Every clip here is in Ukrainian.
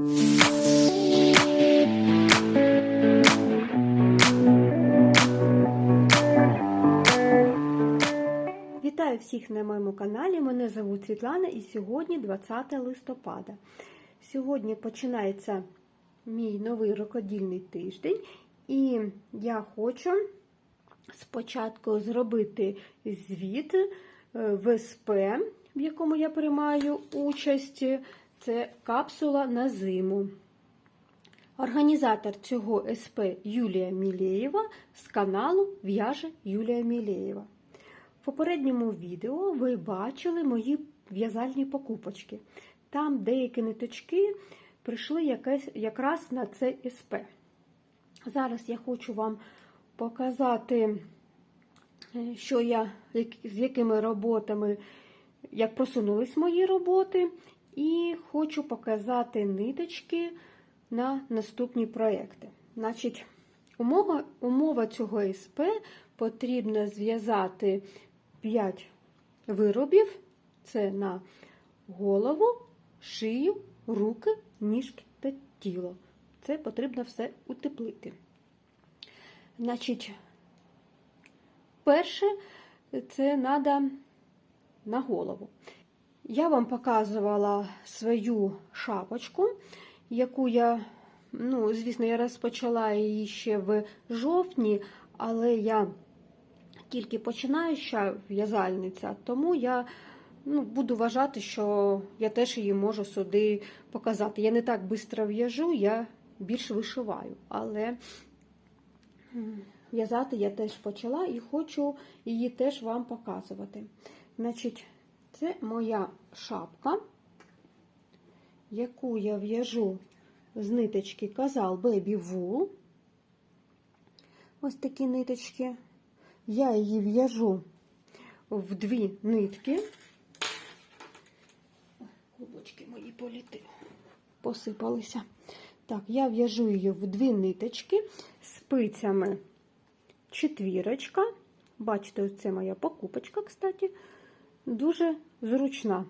Вітаю всіх на моєму каналі. Мене звуть Світлана і сьогодні 20 листопада. Сьогодні починається мій новий рукодільний тиждень, і я хочу спочатку зробити звіт е, в СП, в якому я приймаю участь. Це капсула на зиму. Організатор цього СП Юлія Мілєєва з каналу В'яже Юлія Мілєєва. В попередньому відео ви бачили мої в'язальні покупочки. Там деякі ниточки прийшли якраз на це СП. Зараз я хочу вам показати, е, що я, з якими роботами, як просунулись мої роботи, і хочу показати ниточки на наступні проекти. Значить, умова, умова цього СП потрібно зв'язати 5 виробів. Це на голову, шию, руки, ніжки та тіло. Це потрібно все утеплити. Значить, перше, це треба на голову. Я вам показувала свою шапочку, яку я, ну, звісно, я розпочала її ще в жовтні, але я тільки починаюча в'язальниця, тому я ну, буду вважати, що я теж її можу сюди показати. Я не так швидко в'яжу, я більш вишиваю, але в'язати я теж почала і хочу її теж вам показувати. Значить, це моя шапка, яку я в'яжу з ниточки Казал Baby Wool. Ось такі ниточки. Я її в'яжу в дві нитки. Клубочки мої політи, посипалися. Так, я в'яжу її в дві ниточки спицями четвірочка. Бачите, це моя покупочка, кстати, дуже зручна,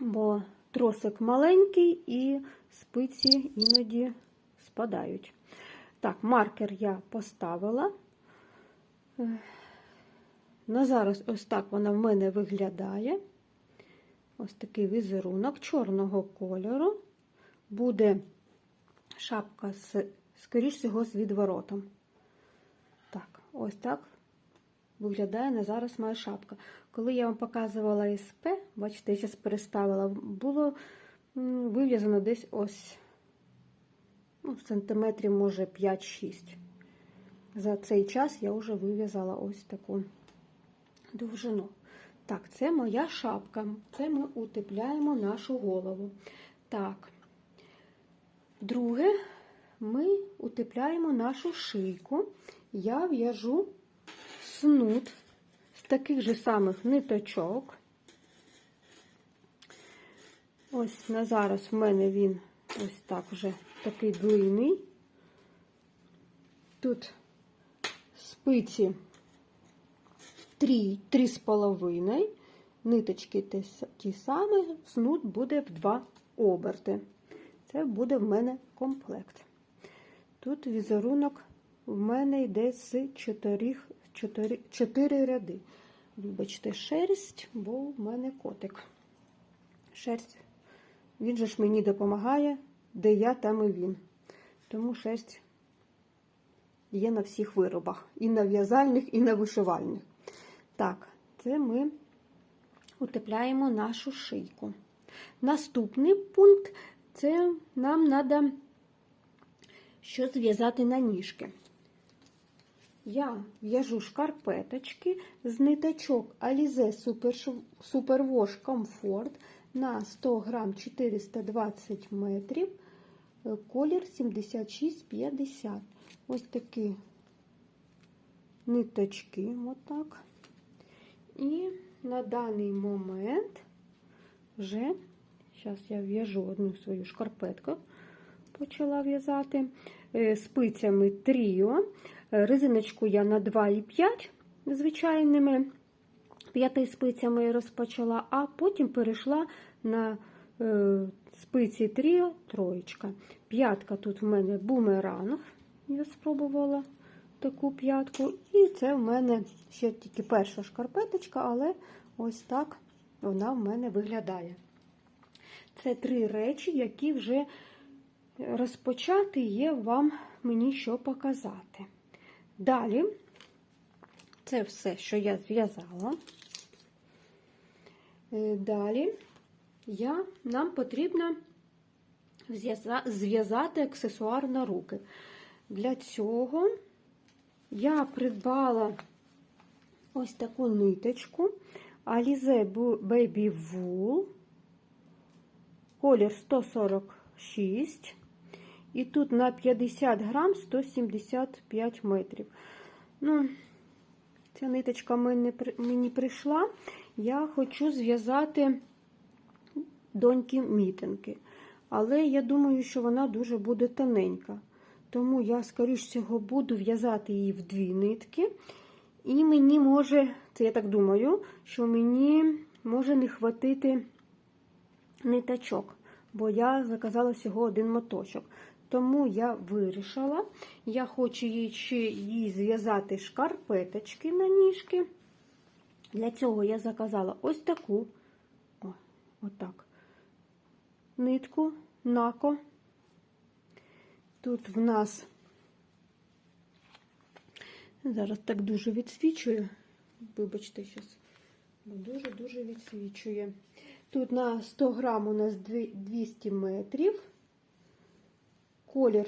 бо тросик маленький і спиці іноді спадають. Так, маркер я поставила. На зараз ось так вона в мене виглядає. Ось такий візерунок чорного кольору. Буде шапка, з, скоріш всього, з відворотом. Так, ось так виглядає на зараз моя шапка. Коли я вам показувала СП, бачите, я зараз переставила, було вив'язано десь ось ну, сантиметрів, може, 5-6. За цей час я вже вив'язала ось таку довжину. Так, це моя шапка. Це ми утепляємо нашу голову. Так, друге, ми утепляємо нашу шийку. Я в'яжу снуд з таких же самих ниточок. Ось на зараз в мене він ось так вже такий длинний. Тут спиці 3, 3,5, ниточки ті самі, снуд буде в 2 оберти. Це буде в мене комплект. Тут візерунок в мене йде з 4, 4, 4 ряди. Вибачте, шерсть, бо в мене котик. Шерсть, він же ж мені допомагає, де я, там і він. Тому шерсть є на всіх виробах. І на в'язальних, і на вишивальних. Так, це ми утепляємо нашу шийку. Наступний пункт це нам треба що зв'язати на ніжки. Я в'яжу шкарпеточки з ниточок Alize Superwash Comfort на 100 грам 420 метрів, колір 76,50. Ось такі ниточки, отак. І на даний момент вже, зараз я в'яжу одну свою шкарпетку, почала в'язати е, спицями тріо. Резиночку я на 2,5 звичайними п'яти спицями розпочала, а потім перейшла на е, спиці тріо, троєчка. П'ятка тут в мене бумеранг. Я спробувала таку п'ятку. І це в мене ще тільки перша шкарпеточка, але ось так вона в мене виглядає. Це три речі, які вже розпочати є вам мені що показати. Далі, це все, що я зв'язала. Е, Далі. Я, нам потрібно зв'язати аксесуар на руки. Для цього я придбала ось таку ниточку. Alize Baby Wool, колір 146, і тут на 50 грам 175 метрів. Ну, ця ниточка мені, прийшла. Я хочу зв'язати доньки мітинки. Але я думаю, що вона дуже буде тоненька. Тому я, скоріш всього, буду в'язати її в дві нитки. І мені може, це я так думаю, що мені може не хватити ниточок, бо я заказала всього один моточок. Тому я вирішила, я хочу їй їй зв'язати шкарпеточки на ніжки. Для цього я заказала ось таку, о, отак, нитку, нако. Тут в нас, зараз так дуже відсвічує, вибачте, щас, дуже-дуже відсвічує. Тут на 100 грам у нас 200 метрів, колір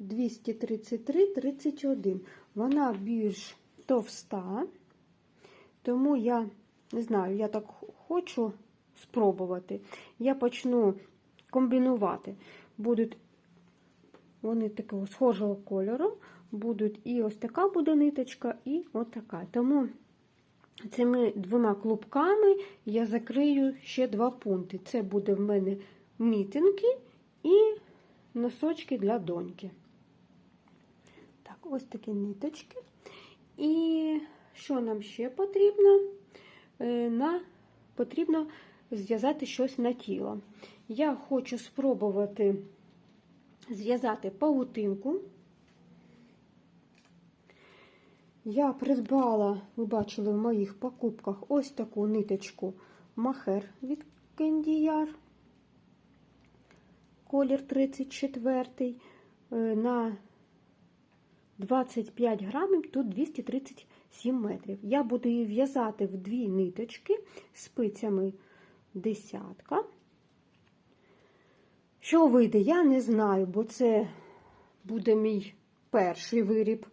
233-31. Вона більш товста, тому я не знаю, я так хочу спробувати. Я почну комбінувати. Будуть вони такого схожого кольору, будуть і ось така буде ниточка, і ось така. Тому цими двома клубками я закрию ще два пункти. Це буде в мене мітинки і носочки для доньки. Так, ось такі ниточки. І що нам ще потрібно? Е, на, Потрібно зв'язати щось на тіло. Я хочу спробувати зв'язати павутинку. Я придбала, ви бачили в моїх покупках, ось таку ниточку махер від Кендіяр, колір 34 на 25 грамів, тут 237 метрів. Я буду її в'язати в дві ниточки спицями десятка. Що вийде, я не знаю, бо це буде мій перший виріб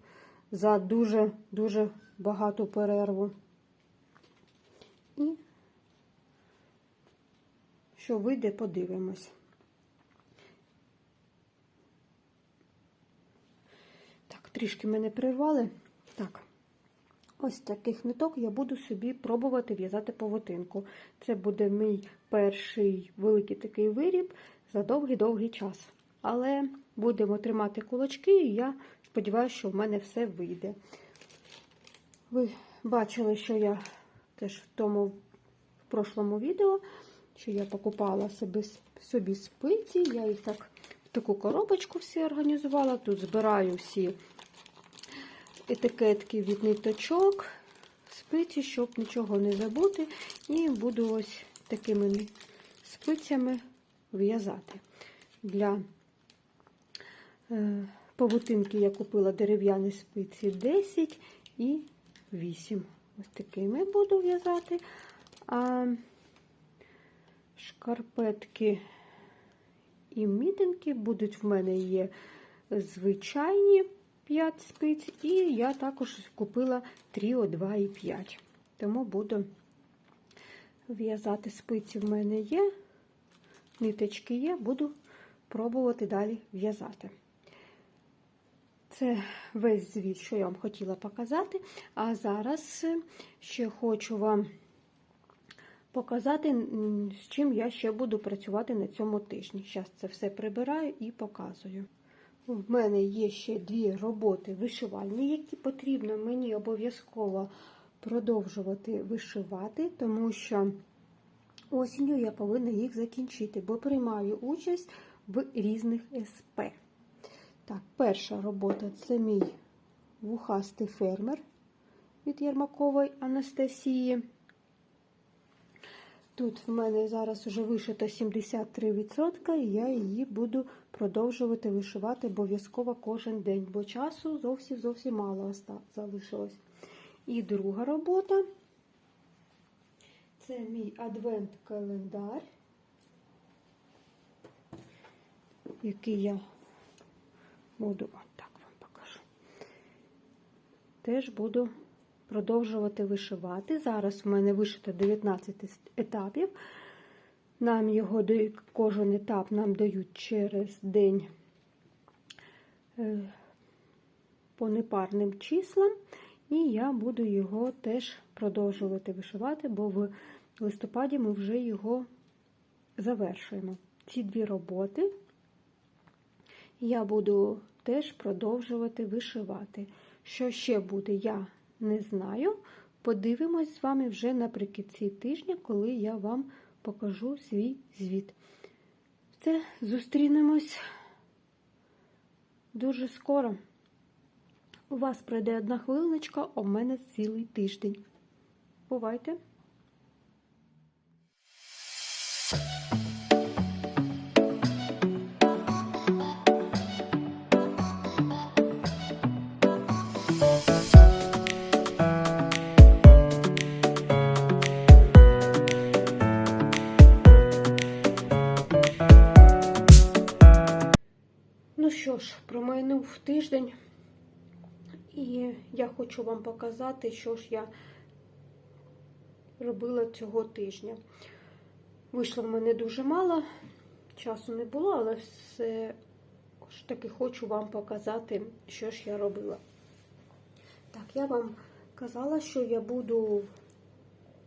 за дуже-дуже багату перерву. І що вийде, подивимось. Так, трішки мене прирвали. Так, ось таких ниток я буду собі пробувати в'язати повотинку. Це буде мій перший великий такий виріб за довгий-довгий час. Але будемо тримати кулачки, і я сподіваюся, що в мене все вийде. Ви бачили, що я теж в тому в прошлому відео, що я покупала собі, собі спиці, я їх так в таку коробочку всі організувала. Тут збираю всі етикетки від ниточок, спиці, щоб нічого не забути. І буду ось такими спицями в'язати. Для е, павутинки я купила дерев'яні спиці 10 і 8. Ось такими буду в'язати. А шкарпетки і мітинки будуть в мене є звичайні 5 спиць, і я також купила тріо 2 і 5. Тому буду в'язати спиці в мене є, ниточки є, буду пробувати далі в'язати. Це весь звіт, що я вам хотіла показати. А зараз ще хочу вам показати, з чим я ще буду працювати на цьому тижні. Зараз це все прибираю і показую. У мене є ще дві роботи вишивальні, які потрібно мені обов'язково продовжувати вишивати, тому що осінню я повинна їх закінчити, бо приймаю участь в різних СП. Так, перша робота це мій вухастий фермер від Єрмакової Анастасії. Тут в мене зараз вже вишито 73%, і я її буду продовжувати вишивати обов'язково кожен день, бо часу зовсім зовсім мало залишилось. І друга робота це мій адвент-календар, який я буду от так вам покажу. Теж буду продовжувати вишивати. Зараз в мене вишито 19 етапів. Нам його кожен етап нам дають через день е, по непарним числам. І я буду його теж продовжувати вишивати, бо в листопаді ми вже його завершуємо. Ці дві роботи я буду теж продовжувати вишивати. Що ще буде, я не знаю. Подивимось з вами вже наприкінці тижня, коли я вам покажу свій звіт. Все, зустрінемось дуже скоро. У вас пройде одна хвилиночка, а в мене цілий тиждень. Бувайте! Що ж, промайнув тиждень, і я хочу вам показати, що ж я робила цього тижня. Вийшло в мене дуже мало, часу не було, але все ж таки хочу вам показати, що ж я робила. Так, я вам казала, що я буду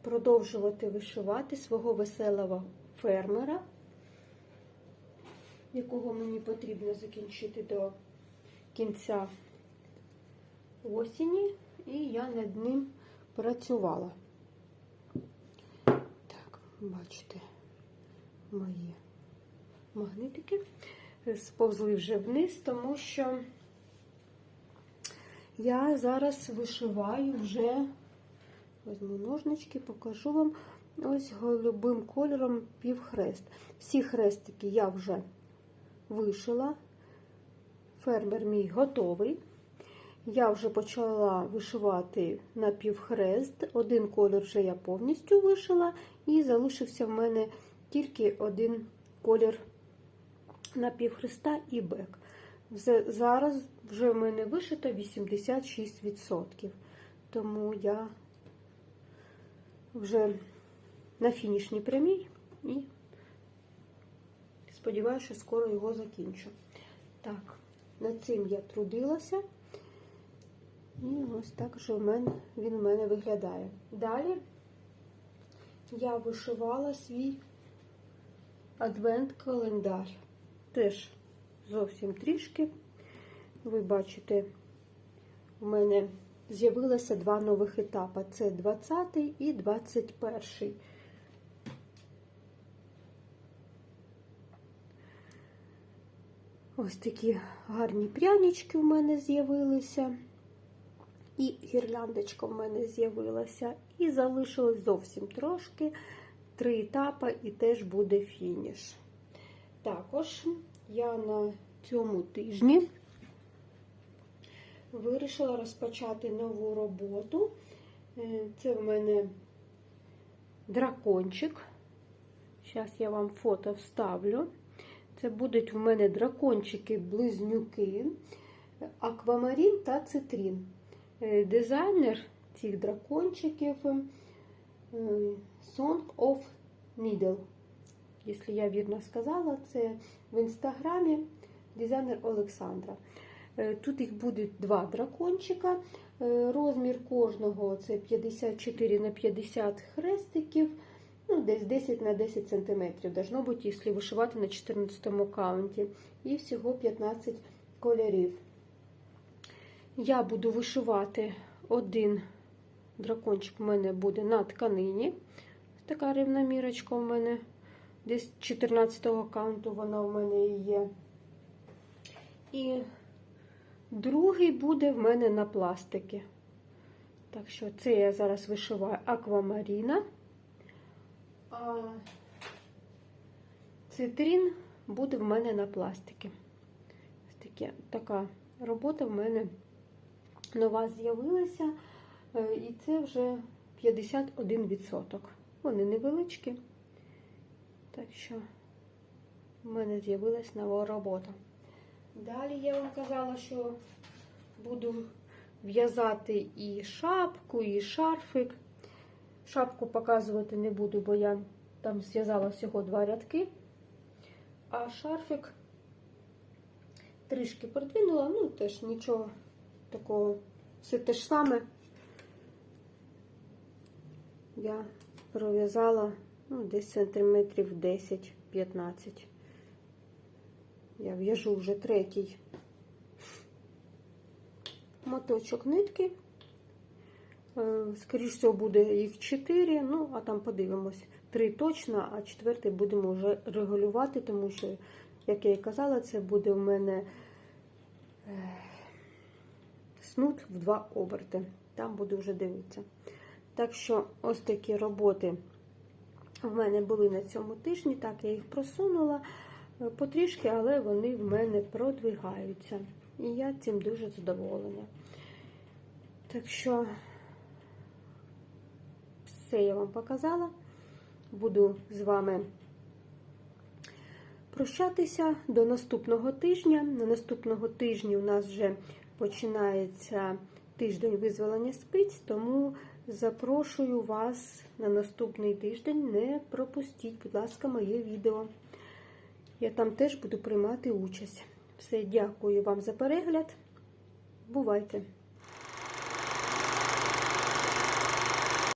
продовжувати вишивати свого веселого фермера якого мені потрібно закінчити до кінця осені, і я над ним працювала. Так, бачите, мої магнитики сповзли вже вниз, тому що я зараз вишиваю вже, візьму ножнички, покажу вам ось голубим кольором півхрест. Всі хрестики я вже вишила. Фермер мій готовий. Я вже почала вишивати на півхрест. Один колір вже я повністю вишила, і залишився в мене тільки один колір на півхреста і бек. Зараз вже в мене вишито 86%. Тому я вже на фінішній прямій і Сподіваюся, що скоро його закінчу. Так, над цим я трудилася. І ось так же мене, він в мене виглядає. Далі я вишивала свій адвент-календар. Теж зовсім трішки. Ви бачите, у мене з'явилося два нових етапи: це 20 і 21. Ось такі гарні прянички в мене з'явилися. І гірляндочка в мене з'явилася. І залишилось зовсім трошки. Три етапи, і теж буде фініш. Також я на цьому тижні вирішила розпочати нову роботу. Це в мене дракончик. Зараз я вам фото вставлю. Це будуть в мене дракончики-близнюки, аквамарін та цитрін. Дизайнер цих дракончиків Song of Needle. Якщо я вірно сказала, це в інстаграмі дизайнер Олександра. Тут їх будуть два дракончика. Розмір кожного це 54 на 50 хрестиків ну, десь 10 на 10 сантиметрів. Должно бути, якщо вишивати на 14 каунті. І всього 15 кольорів. Я буду вишивати один дракончик у мене буде на тканині. така рівномірочка у мене. Десь 14-го каунту вона у мене є. І другий буде в мене на пластики. Так що це я зараз вишиваю аквамаріна. А цитрин буде в мене на пластики. Ось таке, така робота в мене нова з'явилася. Е, І це вже 51%. Вони невеличкі. Так що в мене з'явилась нова робота. Далі я вам казала, що буду в'язати і шапку, і шарфик. Шапку показувати не буду, бо я там зв'язала всього два рядки. А шарфик трішки продвинула, ну теж нічого такого, все те ж саме. Я пров'язала ну, десь сантиметрів 10-15. Я в'яжу вже третій моточок нитки. Е, Скоріше всього, буде їх 4, ну, а там подивимось. Три точно, а четвертий будемо вже регулювати, тому що, як я і казала, це буде в мене е, снуд в два оберти. Там буду вже дивитися. Так що, ось такі роботи в мене були на цьому тижні. Так, я їх просунула е, потрішки, але вони в мене продвигаються. І я цим дуже задоволена. Так що, все я вам показала. Буду з вами прощатися до наступного тижня. На наступного тижня у нас вже починається тиждень визволення спиць, тому запрошую вас на наступний тиждень. Не пропустіть, будь ласка, моє відео. Я там теж буду приймати участь. Все, дякую вам за перегляд. Бувайте!